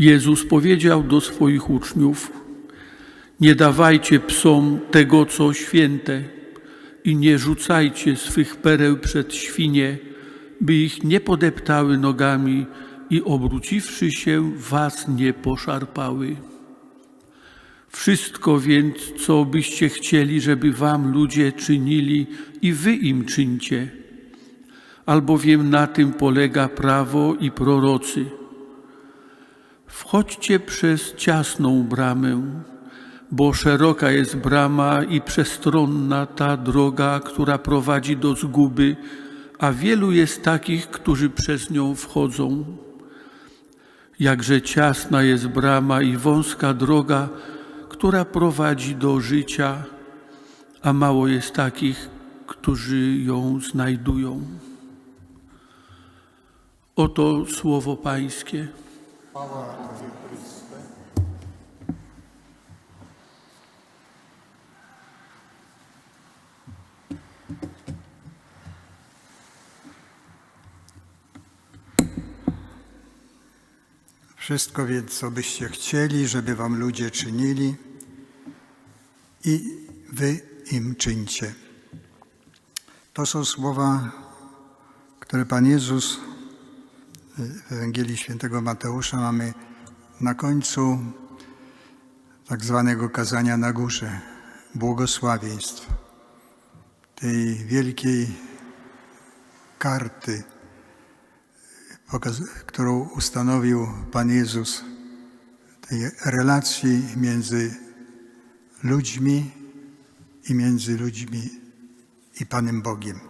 Jezus powiedział do swoich uczniów: Nie dawajcie psom tego, co święte, i nie rzucajcie swych pereł przed świnie, by ich nie podeptały nogami i obróciwszy się, was nie poszarpały. Wszystko więc, co byście chcieli, żeby wam ludzie czynili, i wy im czyńcie, albowiem na tym polega prawo i prorocy. Wchodźcie przez ciasną bramę, bo szeroka jest brama i przestronna ta droga, która prowadzi do zguby, a wielu jest takich, którzy przez nią wchodzą. Jakże ciasna jest brama i wąska droga, która prowadzi do życia, a mało jest takich, którzy ją znajdują. Oto słowo Pańskie. Wszystko więc, co byście chcieli, żeby wam ludzie czynili, i wy im czyńcie. To są słowa, które Pan Jezus w Ewangelii Świętego Mateusza mamy na końcu tak zwanego kazania na górze, błogosławieństw, tej wielkiej karty, którą ustanowił Pan Jezus, tej relacji między ludźmi i między ludźmi i Panem Bogiem.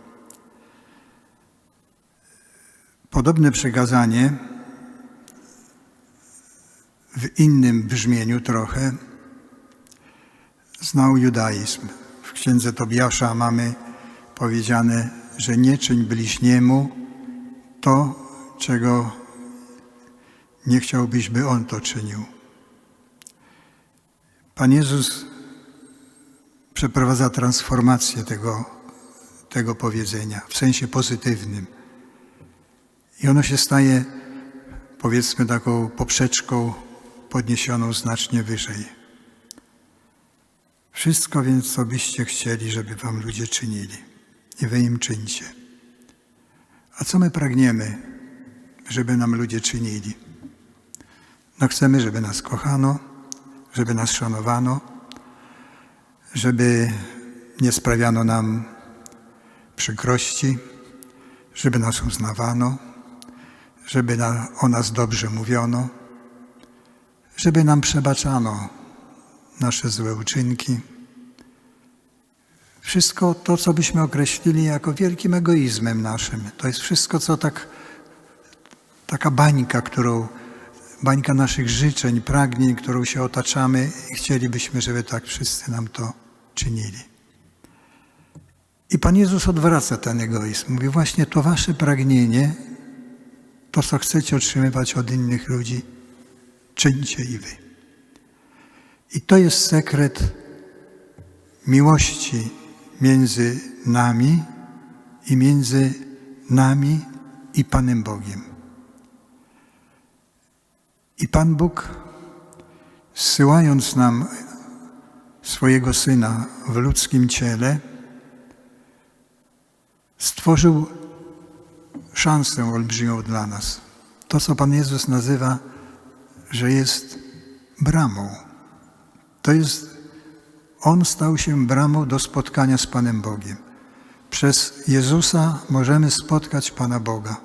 Podobne przekazanie w innym brzmieniu trochę znał judaizm. W księdze Tobiasza mamy powiedziane, że nie czyń bliźniemu to, czego nie chciałbyś, by on to czynił. Pan Jezus przeprowadza transformację tego, tego powiedzenia w sensie pozytywnym. I ono się staje, powiedzmy, taką poprzeczką podniesioną znacznie wyżej. Wszystko więc, co byście chcieli, żeby wam ludzie czynili, i wy im czyńcie. A co my pragniemy, żeby nam ludzie czynili? No chcemy, żeby nas kochano, żeby nas szanowano, żeby nie sprawiano nam przykrości, żeby nas uznawano, żeby na, o nas dobrze mówiono, żeby nam przebaczano nasze złe uczynki. Wszystko to, co byśmy określili jako wielkim egoizmem naszym, to jest wszystko, co tak, taka bańka, którą, bańka naszych życzeń, pragnień, którą się otaczamy i chcielibyśmy, żeby tak wszyscy nam to czynili. I Pan Jezus odwraca ten egoizm. Mówi właśnie to wasze pragnienie, to co chcecie otrzymywać od innych ludzi, czyńcie i wy. I to jest sekret miłości między nami i między nami i Panem Bogiem. I Pan Bóg, zsyłając nam swojego Syna w ludzkim ciele, stworzył szansę olbrzymią dla nas. To, co Pan Jezus nazywa, że jest bramą. To jest, On stał się bramą do spotkania z Panem Bogiem. Przez Jezusa możemy spotkać Pana Boga.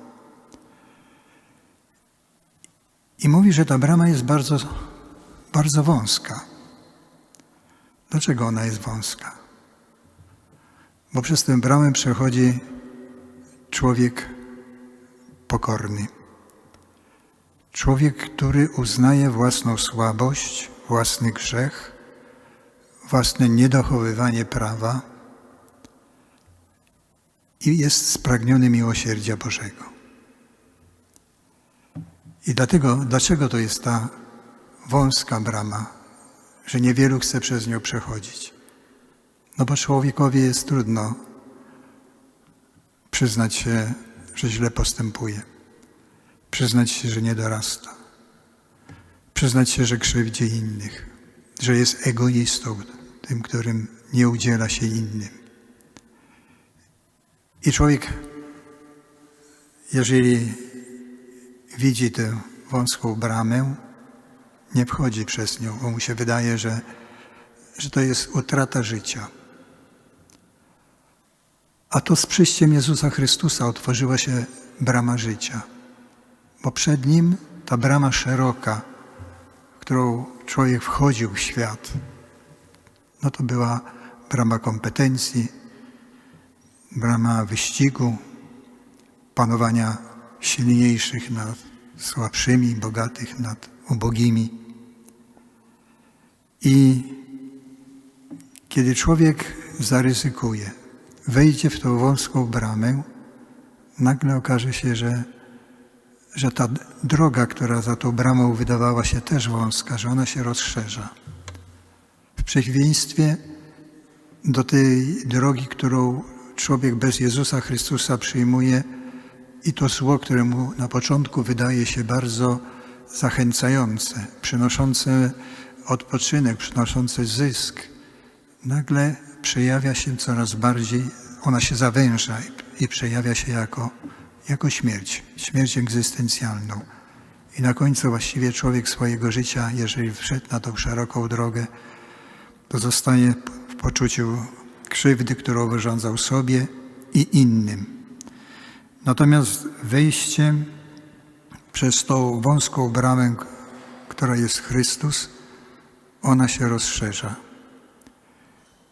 I mówi, że ta brama jest bardzo, bardzo wąska. Dlaczego ona jest wąska? Bo przez tę bramę przechodzi człowiek pokorny. Człowiek, który uznaje własną słabość, własny grzech, własne niedochowywanie prawa i jest spragniony miłosierdzia Bożego. I dlatego, dlaczego to jest ta wąska brama, że niewielu chce przez nią przechodzić? No bo człowiekowi jest trudno przyznać się, że źle postępuje, przyznać się, że nie dorasta, przyznać się, że krzywdzi innych, że jest egoistą, tym, którym nie udziela się innym. I człowiek, jeżeli widzi tę wąską bramę, nie wchodzi przez nią, bo mu się wydaje, że, że to jest utrata życia. A to z przyjściem Jezusa Chrystusa otworzyła się brama życia, bo przed Nim ta brama szeroka, którą człowiek wchodził w świat, no to była brama kompetencji, brama wyścigu, panowania silniejszych nad słabszymi, bogatych nad ubogimi. I kiedy człowiek zaryzykuje, wejdzie w tą wąską bramę, nagle okaże się, że, że ta droga, która za tą bramą wydawała się też wąska, że ona się rozszerza. W przeciwieństwie do tej drogi, którą człowiek bez Jezusa Chrystusa przyjmuje i to zło, które mu na początku wydaje się bardzo zachęcające, przynoszące odpoczynek, przynoszące zysk, nagle przejawia się coraz bardziej, ona się zawęża i, przejawia się jako, jako śmierć, śmierć egzystencjalną. I na końcu właściwie człowiek swojego życia, jeżeli wszedł na tą szeroką drogę, to zostaje w poczuciu krzywdy, którą wyrządzał sobie i innym. Natomiast wejściem przez tą wąską bramę, która jest Chrystus, ona się rozszerza.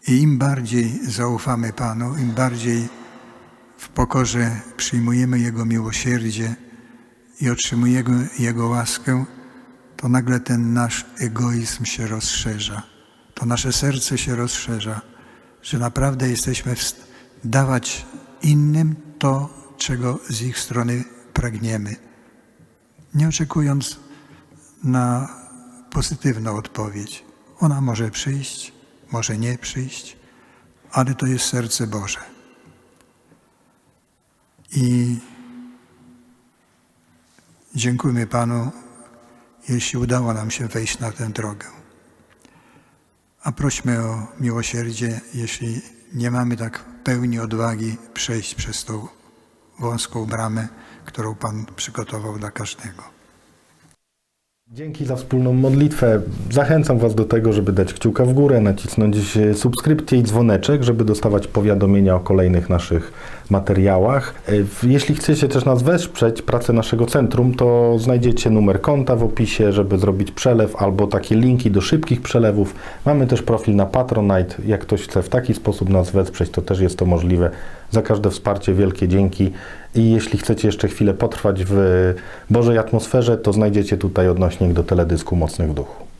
I im bardziej zaufamy Panu, im bardziej w pokorze przyjmujemy Jego miłosierdzie i otrzymujemy Jego łaskę, to nagle ten nasz egoizm się rozszerza. To nasze serce się rozszerza, że naprawdę jesteśmy dawać innym to, czego z ich strony pragniemy, nie oczekując na pozytywną odpowiedź. Ona może przyjść, może nie przyjść, ale to jest serce Boże. I dziękujmy Panu, jeśli udało nam się wejść na tę drogę. A prośmy o miłosierdzie, jeśli nie mamy tak pełni odwagi przejść przez tą wąską bramę, którą Pan przygotował dla każdego. Dzięki za wspólną modlitwę. Zachęcam Was do tego, żeby dać kciuka w górę, nacisnąć e, subskrypcję i dzwoneczek, żeby dostawać powiadomienia o kolejnych naszych materiałach. E, Jeśli chcecie też nas wesprzeć, pracę naszego centrum, to znajdziecie numer konta w opisie, żeby zrobić przelew albo takie linki do szybkich przelewów. Mamy też profil na Patronite. Jak ktoś chce w taki sposób nas wesprzeć, to też jest to możliwe. Za każde wsparcie wielkie dzięki. I jeśli chcecie jeszcze chwilę potrwać w Bożej atmosferze, to znajdziecie tutaj odnośnik do teledysku Mocnych w Duchu.